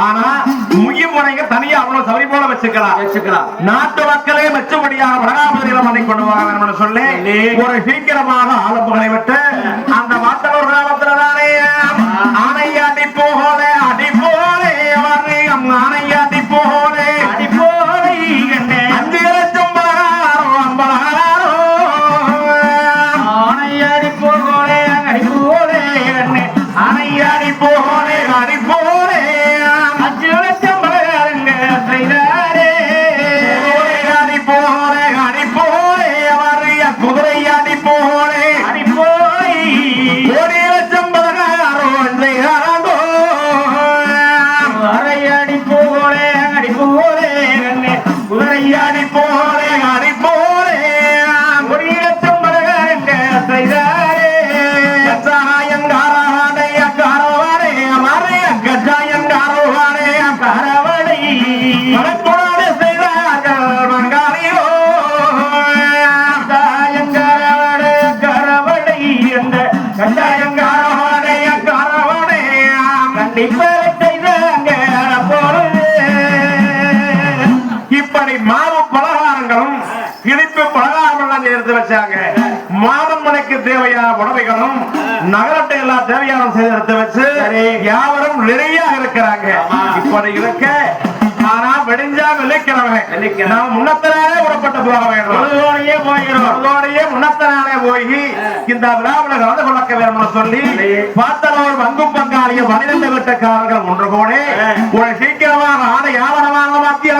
ஆனா முகிய முறைங்க தனியா அவ்வளவு சபரி போல வச்சுக்கலாம். வச்சுக்கலாம். நாட்டு மக்களே மெச்சபடியாக வடகாபதியில மனை கொண்டு வாங்க சொல்லி ஒரு சீக்கிரமாக ஆலப்புகளை விட்டு அந்த மாத்தலூர் எடுத்து வச்சாங்க. மாதம்மனுக்கு தேவையான புடவைகளும் நகரட்டை எல்லாம் தேவையான செய்து எடுத்து வச்சு யாவரும் நிறைய இருக்கிறாங்க. இப்படி இருக்க ஆனா வெடிஞ்சா வெள்ளிக்கிழமை. நாம் முன்னத்தனாலே புறப்பட்டு போக வேண்டும். பொழுதோடையே போகிறோம். அதோடையே முன்னத்தனாலே போய் இந்த விழாவில் கலந்து கொள்ள வேண்டும் சொல்லி பார்த்தலோர் பங்கும் பங்காளிய பன்னிரண்டு வீட்டுக்காரர்கள் ஒன்று கூட ஒரு சீக்கிரமாக ஆடை மாத்தி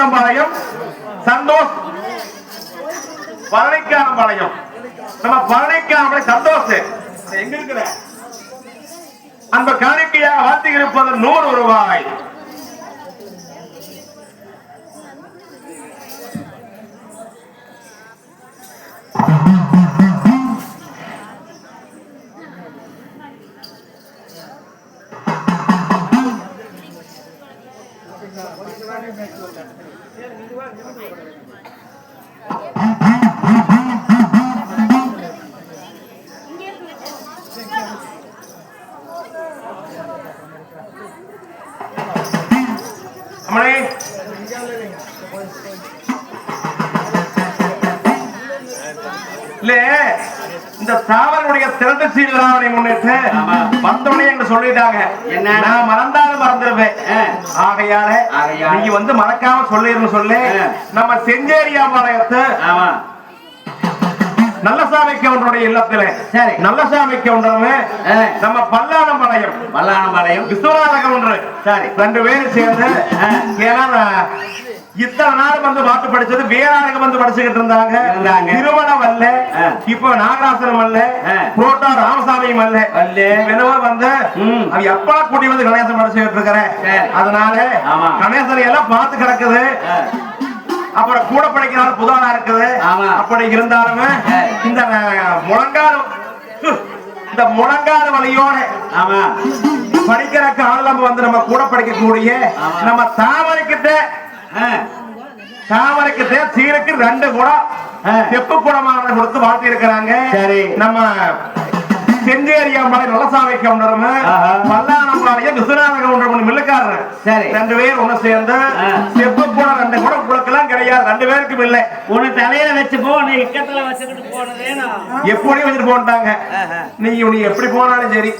பழனிக்கவுண்டம்பாளையம் சந்தோஷ். பழனிக்கானம்பாளையம் நம்ம பழனிக்கான சந்தோஷ். எங்க இருக்கிற? அந்த காணிக்கையாக வாத்தி இருப்பது நூறு ரூபாய். இல்ல இந்த தாவரனுடைய திறந்த சீர்திராவனை முன்னிட்டு வந்தோடனே என்று சொல்லிட்டாங்க என்ன? நான் மறந்தாலும் மறந்துருவேன் ஆகையால. நீங்க வந்து மறக்காம சொல்லிருன்னு சொல்லி. நம்ம செஞ்சேரியா பாளையத்து நல்லசாமி கவுண்டருடைய இல்லத்துல. நல்லசாமி கவுண்டர். நம்ம பல்லானம் பாளையம் வல்லானம்பாளையம் விஸ்வநாத கவுண்டர் சரி. ரெண்டு பேரும் சேர்ந்து. ஏன்னா இத்தனை நாள் வந்து பாட்டு படிச்சது வேளாண் வந்து படிச்சுக்கிட்டு இருந்தாங்க. திருமணம் அல்ல. இப்போ நாகராசனம் அல்ல. புரோட்டா ராமசாமியும் அல்ல. என்னவோ வந்து. அது எப்பா கூட்டி வந்து கணேசன் படிச்சுக்கிட்டு இருக்கிறேன். அதனால. கணேசன் எல்லாம் பார்த்து கிடக்குது. அப்புறம் கூட படிக்கிறாள் புதானா இருக்குது. அப்படி இருந்தாலுமே. இந்த முழங்கால் இந்த முழங்கால் வலியோட ஆமா படிக்கிற காலம் வந்து நம்ம கூட படிக்கக்கூடிய. நம்ம தாமரைக்கிட்ட ஆ. தாமரைக்கிட்ட சீருக்கு ரெண்டு குடம். செப்பு குடமான கொடுத்து வாழ்த்தி இருக்கிறாங்க சரி. நம்ம செஞ்சேரியா மலை நல்லசாமி கவுண்டரும் ஆஹா. பல்லானம்பாளையம் விஸ்வநாத கவுண்டர் மில்லுக்காரர் சரி. ரெண்டு பேர் ஒண்ணு சேர்ந்து. செப்பு குடம் ரெண்டு குடம் குடுக்கலாம் கிடையாது ரெண்டு பேருக்கும் இல்லை உன்னை தலையில வச்சு போ நீ இக்கத்துல வச்சுக்கிட்டு போனதேனா எப்படி வச்சுட்டு போட்டாங்க நீ நீ எப்படி போனாலும் சரி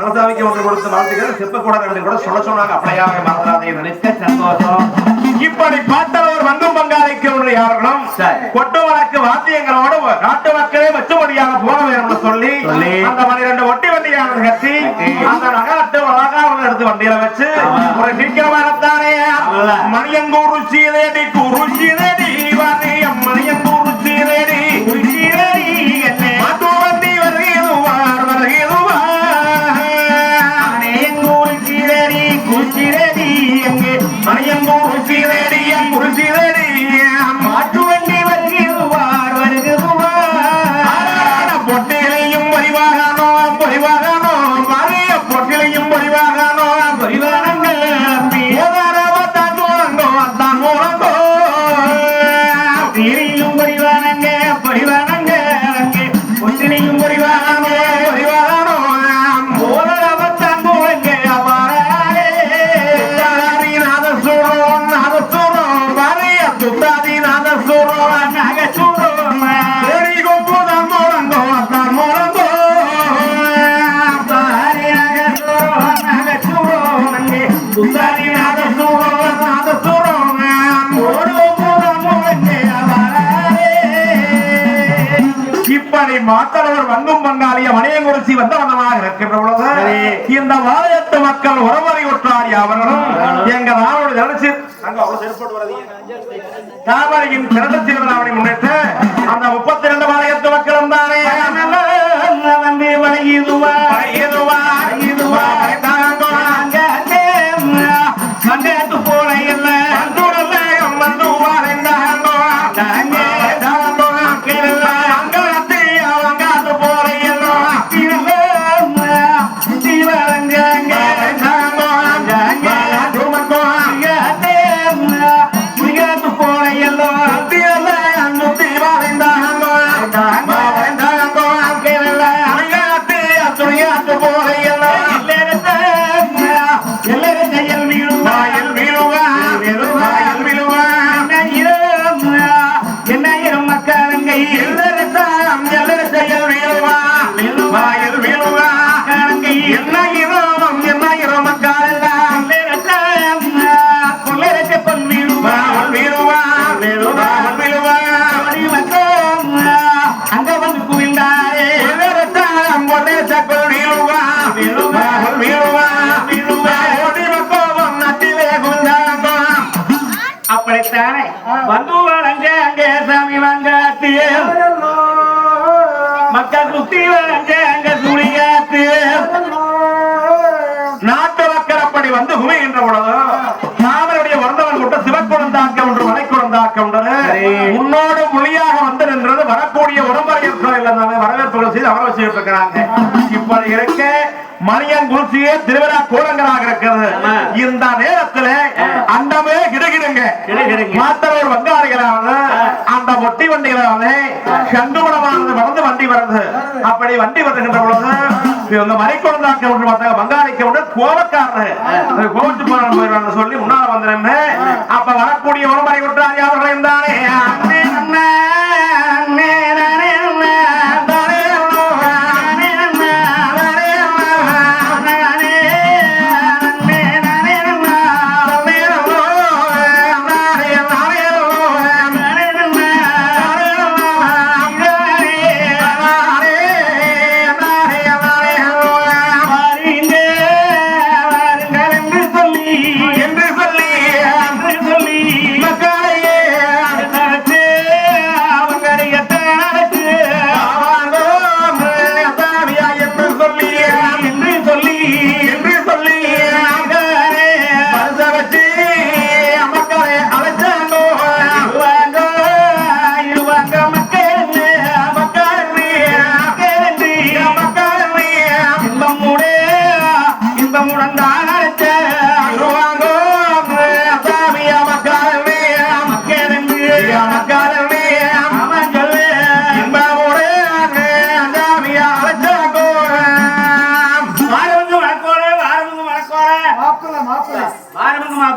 நலசாமிக்கு ஒன்று கொடுத்து வாழ்த்துக்கள் செப்ப கூட ரெண்டு கூட சொல்ல சொன்னாங்க அப்படியாக மறந்தாதே நினைத்த சந்தோஷம் இப்படி பார்த்தவர் வங்கும் பங்காளிக்கு ஒன்று சரி. கொட்டு வழக்கு வாத்தியங்களோடு நாட்டு மக்களே வச்சுபடியாக போக வேண்டும் சொல்லி. அந்த பனிரெண்டு ஒட்டி வண்டியான கட்டி. அந்த நகரத்து அழகாக எடுத்து வண்டியில வச்சு. ஒரு சீக்கிரமாகத்தானே ஆமால்ல. மணியங்கூர் சீதேடி வாரியம் இப்படி மாத்தளவர் வங்கும் பங்காளிய மணியங்குறிச்சி வந்த வண்ணமாக இருக்கின்ற பொழுது இந்த வாளையத்து மக்கள் உறவறை உற்றாரி அவர்களும் எங்க நாளோட தாமரையின் பிறந்த திருவிழாவை முன்னிட்டு அந்த முப்பத்தி ரெண்டு வாளையத்து வந்து குமைகின்ற பொழுது நாமளுடைய வந்தவன் கூட்ட சிவக்குழந்தாக்க ஒன்று மலைக்குழந்தாக்க ஒன்று முன்னோடு மொழியாக வந்து நின்றது வரக்கூடிய உடம்பரையில் வரவேற்புகள் செய்து அமர வச்சுட்டு இருக்கிறாங்க இப்படி இருக்க மணியன் குருசியே திருவிழா கூடங்களாக இருக்கிறது. இந்த நேரத்துல அண்டமே கிடுகிடுங்க. மாத்தவர் வங்காளிகளாவது அந்த மொட்டி வண்டிகளாவது வண்டி வருது அப்படி வண்டி வருகின்ற பொழுது இவங்க மறைக்குழந்தாக்க ஒன்று பார்த்தாங்க வங்காளிக்க ஒன்று கோபக்காரரு போறாங்க போயிடுவாங்க சொல்லி முன்னால வந்துருமே அப்ப வரக்கூடிய ஒரு மறை விட்டாரி அவர்களையும் தானே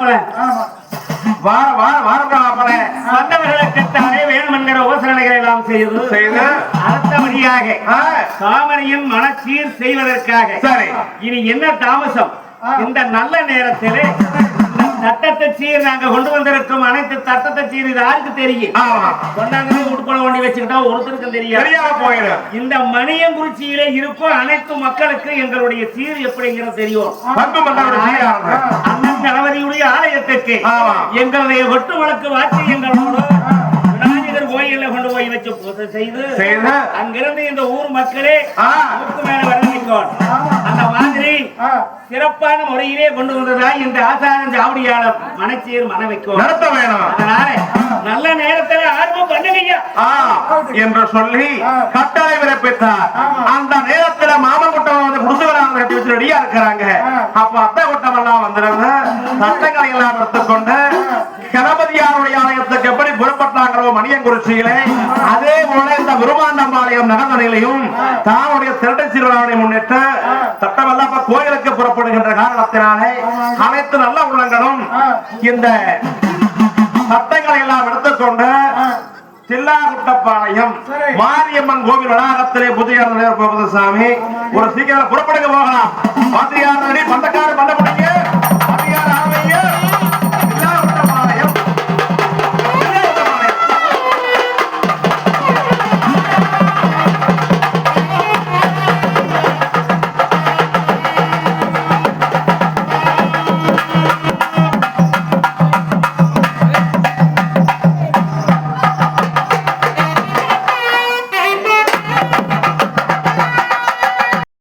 மாப்பிள வார வார வாரம் மாப்பிள வந்தவர்களுக்குத்தானே வேணும் என்கிற உபசரணைகளை எல்லாம் செய்து செய்து. அடுத்தபடியாக மனச்சீர் செய்வதற்காக. சரி. இனி என்ன தாமசம்? இந்த நல்ல நேரத்திலே சட்டத்தை சீர் நாங்க கொண்டு வந்திருக்கும் அனைத்து சட்டத்தை சீர் இது யாருக்கு தெரியும். கொண்டாந்து உட்கொள்ள வண்டி வச்சுக்கிட்டா ஒருத்தருக்கும் தெரியாம போயிடும். இந்த மணியங்குறிச்சியிலே இருக்கும் அனைத்து மக்களுக்கு எங்களுடைய சீர் எப்படிங்கிறது தெரியும். அண்ணன் தளபதியுடைய ஆலயத்துக்கு. எங்களுடைய ஒட்டு வழக்கு வாத்தியங்களோடு விநாயகர் கோயில்ல கொண்டு போய் வச்சு பூஜை செய்து அங்கிருந்து இந்த ஊர் மக்களே மேல வரவேற்கும் சிறப்பான முறையிலே கொண்டு வந்ததா இந்த ஆசாரம் சாவடியாளர் மனச்சீர் மன வைக்கும் நடத்த வேணும். அதனால நல்ல நேரத்துல ஆர்வம் பண்ணுங்கய்யா. என்று சொல்லி கட்டளை பிறப்பித்தார். அந்த நேரத்துல மாமன் குட்டம் வந்து குடிசுவராங்க கட்டி வச்சு ரெடியா இருக்கிறாங்க. அப்ப அத்தை குட்டம் எல்லாம் வந்திருந்து சட்டங்களை எல்லாம் எடுத்துக்கொண்டு கணபதியாருடைய ஆலயத்துக்கு எப்படி புறப்பட்டாங்களோ மணியங்குறிச்சியிலே அதே போல இந்த விருமாண்டம்பாளையம் நகர்நிலையிலையும் தானுடைய திருட்டை சிறுவனை முன்னிட்டு கோயிலுக்கு புறப்படுகின்ற காரணத்தினாலே அனைத்து நல்ல உள்ளங்களும் இந்த சட்டங்களை எல்லாம் எடுத்துக்கொண்டு தில்லாகுட்டப்பாளையம். மாரியம்மன் கோவில் வளாகத்திலே புதிய போகுது சாமி ஒரு சீக்கிரம் புறப்படுங்க போகலாம். பாத்திரியார்